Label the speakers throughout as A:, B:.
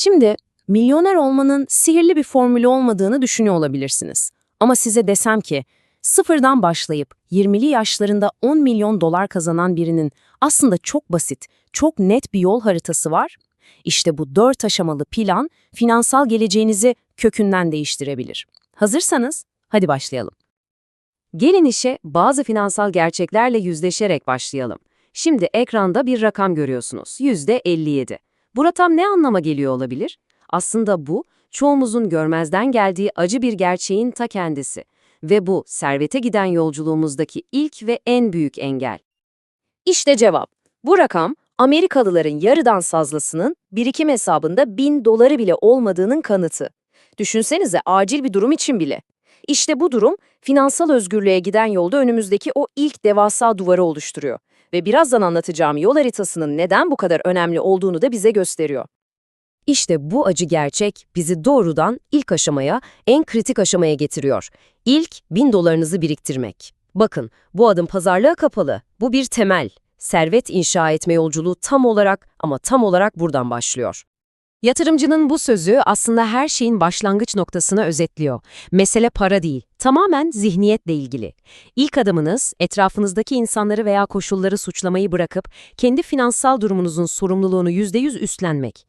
A: Şimdi milyoner olmanın sihirli bir formülü olmadığını düşünüyor olabilirsiniz. Ama size desem ki sıfırdan başlayıp 20'li yaşlarında 10 milyon dolar kazanan birinin aslında çok basit, çok net bir yol haritası var. İşte bu dört aşamalı plan finansal geleceğinizi kökünden değiştirebilir. Hazırsanız hadi başlayalım.
B: Gelin işe bazı finansal gerçeklerle yüzleşerek başlayalım. Şimdi ekranda bir rakam görüyorsunuz. %57. Bu rakam ne anlama geliyor olabilir? Aslında bu, çoğumuzun görmezden geldiği acı bir gerçeğin ta kendisi. Ve bu, servete giden yolculuğumuzdaki ilk ve en büyük engel. İşte cevap. Bu rakam, Amerikalıların yarıdan fazlasının birikim hesabında 1000 doları bile olmadığının kanıtı. Düşünsenize acil bir durum için bile. İşte bu durum, finansal özgürlüğe giden yolda önümüzdeki o ilk devasa duvarı oluşturuyor. Ve birazdan anlatacağım yol haritasının neden bu kadar önemli olduğunu da bize gösteriyor. İşte bu acı gerçek bizi doğrudan ilk aşamaya, en kritik aşamaya getiriyor. İlk 1000 dolarınızı biriktirmek. Bakın, bu adım pazarlığa kapalı. Bu bir temel. Servet inşa etme yolculuğu tam olarak ama tam olarak buradan başlıyor. Yatırımcının bu sözü aslında her şeyin başlangıç noktasını özetliyor. Mesele para değil, tamamen zihniyetle ilgili. İlk adımınız, etrafınızdaki insanları veya koşulları suçlamayı bırakıp kendi finansal durumunuzun sorumluluğunu %100 üstlenmek.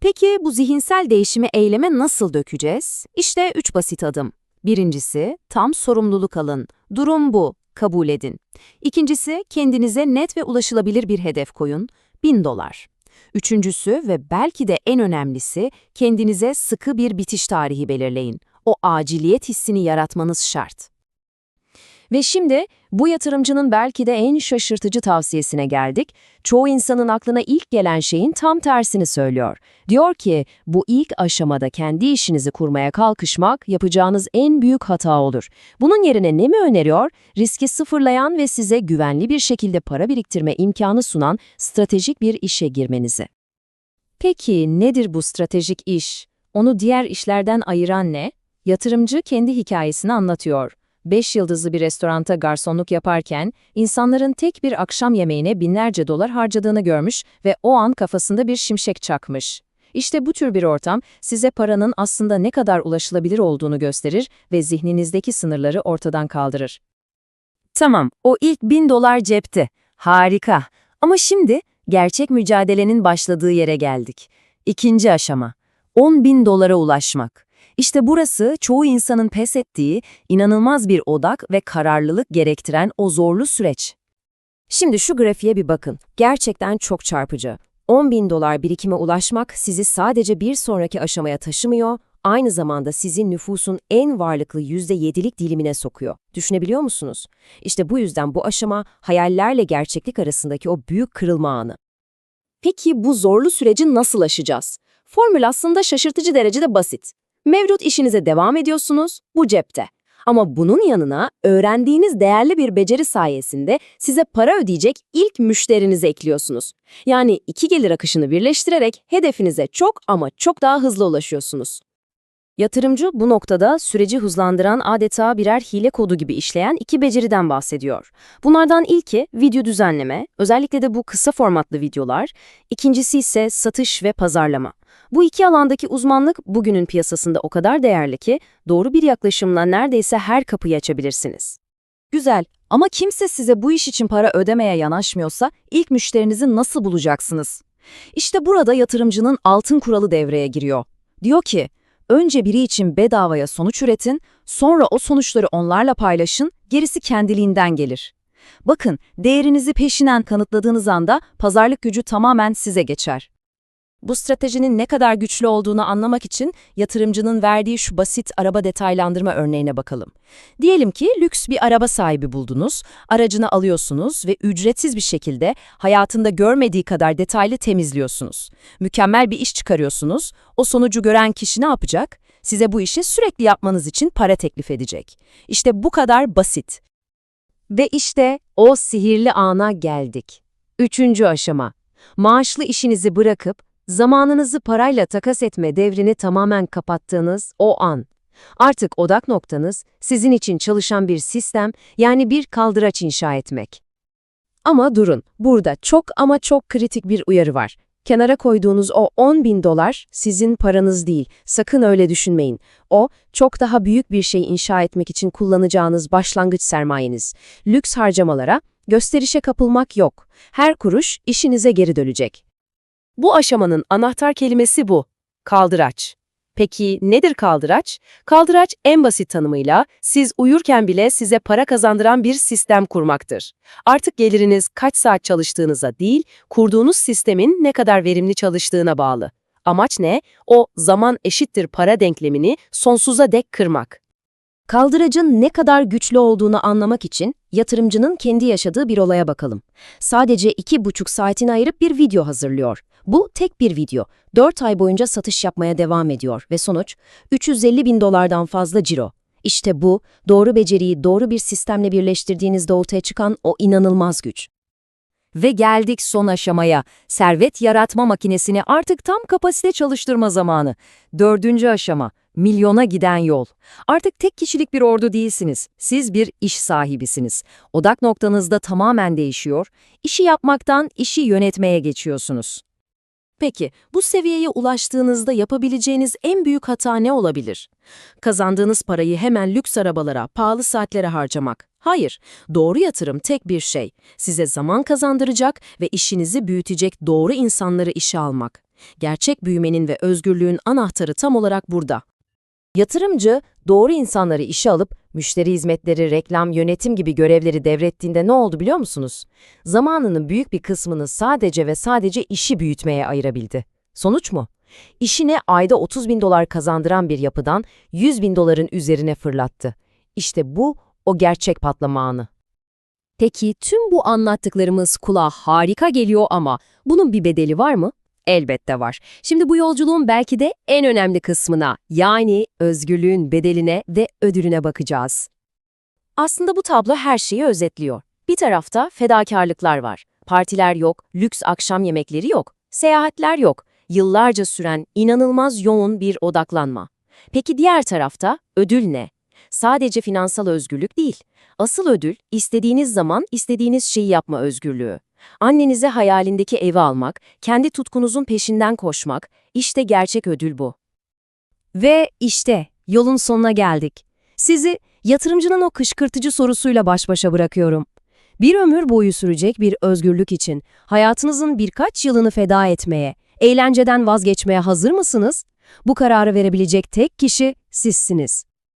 C: Peki bu zihinsel değişimi eyleme nasıl dökeceğiz? İşte üç basit adım. Birincisi, tam sorumluluk alın. Durum bu, kabul edin. İkincisi, kendinize net ve ulaşılabilir bir hedef koyun. 1000 dolar. Üçüncüsü ve belki de en önemlisi, kendinize sıkı bir bitiş tarihi belirleyin. O aciliyet hissini yaratmanız şart.
B: Ve şimdi bu yatırımcının belki de en şaşırtıcı tavsiyesine geldik. Çoğu insanın aklına ilk gelen şeyin tam tersini söylüyor. Diyor ki bu ilk aşamada kendi işinizi kurmaya kalkışmak yapacağınız en büyük hata olur. Bunun yerine ne mi öneriyor? Riski sıfırlayan ve size güvenli bir şekilde para biriktirme imkanı sunan stratejik bir işe girmenizi. Peki nedir bu stratejik iş? Onu diğer işlerden ayıran ne? Yatırımcı kendi hikayesini anlatıyor. 5 yıldızlı bir restoranta garsonluk yaparken insanların tek bir akşam yemeğine binlerce dolar harcadığını görmüş ve o an kafasında bir şimşek çakmış. İşte bu tür bir ortam size paranın aslında ne kadar ulaşılabilir olduğunu gösterir ve zihninizdeki sınırları ortadan kaldırır. Tamam, o ilk bin dolar cepte. Harika. Ama şimdi gerçek mücadelenin başladığı yere geldik. İkinci aşama. 10 bin dolara ulaşmak. İşte burası çoğu insanın pes ettiği, inanılmaz bir odak ve kararlılık gerektiren o zorlu süreç. Şimdi şu grafiğe bir bakın. Gerçekten çok çarpıcı. 10 bin dolar birikime ulaşmak sizi sadece bir sonraki aşamaya taşımıyor, aynı zamanda sizin nüfusun en varlıklı %7'lik dilimine sokuyor. Düşünebiliyor musunuz? İşte bu yüzden bu aşama hayallerle gerçeklik arasındaki o büyük kırılma anı. Peki bu zorlu süreci nasıl aşacağız? Formül aslında şaşırtıcı derecede basit. Mevcut işinize devam ediyorsunuz, bu cepte. Ama bunun yanına öğrendiğiniz değerli bir beceri sayesinde size para ödeyecek ilk müşterinizi ekliyorsunuz. Yani iki gelir akışını birleştirerek hedefinize çok ama çok daha hızlı ulaşıyorsunuz. Yatırımcı bu noktada süreci hızlandıran adeta birer hile kodu gibi işleyen iki beceriden bahsediyor. Bunlardan ilki video düzenleme, özellikle de bu kısa formatlı videolar. İkincisi ise satış ve pazarlama. Bu iki alandaki uzmanlık bugünün piyasasında o kadar değerli ki doğru bir yaklaşımla neredeyse her kapıyı açabilirsiniz.
C: Güzel ama kimse size bu iş için para ödemeye yanaşmıyorsa ilk müşterinizi nasıl bulacaksınız? İşte burada yatırımcının altın kuralı devreye giriyor. Diyor ki, önce biri için bedavaya sonuç üretin, sonra o sonuçları onlarla paylaşın, gerisi kendiliğinden gelir. Bakın, değerinizi peşinen kanıtladığınız anda pazarlık gücü tamamen size geçer. Bu stratejinin ne kadar güçlü olduğunu anlamak için yatırımcının verdiği şu basit araba detaylandırma örneğine bakalım. Diyelim ki lüks bir araba sahibi buldunuz, aracını alıyorsunuz ve ücretsiz bir şekilde hayatında görmediği kadar detaylı temizliyorsunuz. Mükemmel bir iş çıkarıyorsunuz, o sonucu gören kişi ne yapacak? Size bu işi sürekli yapmanız için para teklif edecek. İşte bu kadar basit.
B: Ve işte o sihirli ana geldik. Üçüncü aşama. Maaşlı işinizi bırakıp Zamanınızı parayla takas etme devrini tamamen kapattığınız o an. Artık odak noktanız sizin için çalışan bir sistem yani bir kaldıraç inşa etmek. Ama durun, burada çok ama çok kritik bir uyarı var.
A: Kenara koyduğunuz o 10 bin dolar sizin paranız değil. Sakın öyle düşünmeyin. O, çok daha büyük bir şey inşa etmek için kullanacağınız başlangıç sermayeniz. Lüks harcamalara, gösterişe kapılmak yok. Her kuruş işinize geri dönecek. Bu aşamanın anahtar kelimesi bu. Kaldıraç. Peki nedir kaldıraç? Kaldıraç en basit tanımıyla siz uyurken bile size para kazandıran bir sistem kurmaktır. Artık geliriniz kaç saat çalıştığınıza değil, kurduğunuz sistemin ne kadar verimli çalıştığına bağlı. Amaç ne? O zaman eşittir para denklemini sonsuza dek kırmak.
B: Kaldıracın ne kadar güçlü olduğunu anlamak için yatırımcının kendi yaşadığı bir olaya bakalım. Sadece iki buçuk saatini ayırıp bir video hazırlıyor. Bu tek bir video. 4 ay boyunca satış yapmaya devam ediyor ve sonuç 350 bin dolardan fazla ciro. İşte bu, doğru beceriyi doğru bir sistemle birleştirdiğinizde ortaya çıkan o inanılmaz güç. Ve geldik son aşamaya. Servet yaratma makinesini artık tam kapasite çalıştırma zamanı. Dördüncü aşama. Milyona giden yol. Artık tek kişilik bir ordu değilsiniz. Siz bir iş sahibisiniz. Odak noktanız da tamamen değişiyor. İşi yapmaktan işi yönetmeye geçiyorsunuz.
A: Peki, bu seviyeye ulaştığınızda yapabileceğiniz en büyük hata ne olabilir? Kazandığınız parayı hemen lüks arabalara, pahalı saatlere harcamak. Hayır, doğru yatırım tek bir şey. Size zaman kazandıracak ve işinizi büyütecek doğru insanları işe almak. Gerçek büyümenin ve özgürlüğün anahtarı tam olarak burada.
B: Yatırımcı, doğru insanları işe alıp, müşteri hizmetleri, reklam, yönetim gibi görevleri devrettiğinde ne oldu biliyor musunuz? Zamanının büyük bir kısmını sadece ve sadece işi büyütmeye ayırabildi. Sonuç mu? İşine ayda 30 bin dolar kazandıran bir yapıdan 100 bin doların üzerine fırlattı. İşte bu o gerçek patlama anı. Peki tüm bu anlattıklarımız kulağa harika geliyor ama bunun bir bedeli var mı? Elbette var. Şimdi bu yolculuğun belki de en önemli kısmına, yani özgürlüğün bedeline ve ödülüne bakacağız.
A: Aslında bu tablo her şeyi özetliyor. Bir tarafta fedakarlıklar var. Partiler yok, lüks akşam yemekleri yok, seyahatler yok. Yıllarca süren inanılmaz yoğun bir odaklanma. Peki diğer tarafta ödül ne? Sadece finansal özgürlük değil. Asıl ödül istediğiniz zaman istediğiniz şeyi yapma özgürlüğü. Annenize hayalindeki evi almak, kendi tutkunuzun peşinden koşmak, işte gerçek ödül bu.
B: Ve işte yolun sonuna geldik. Sizi yatırımcının o kışkırtıcı sorusuyla baş başa bırakıyorum. Bir ömür boyu sürecek bir özgürlük için hayatınızın birkaç yılını feda etmeye, eğlenceden vazgeçmeye hazır mısınız? Bu kararı verebilecek tek kişi sizsiniz.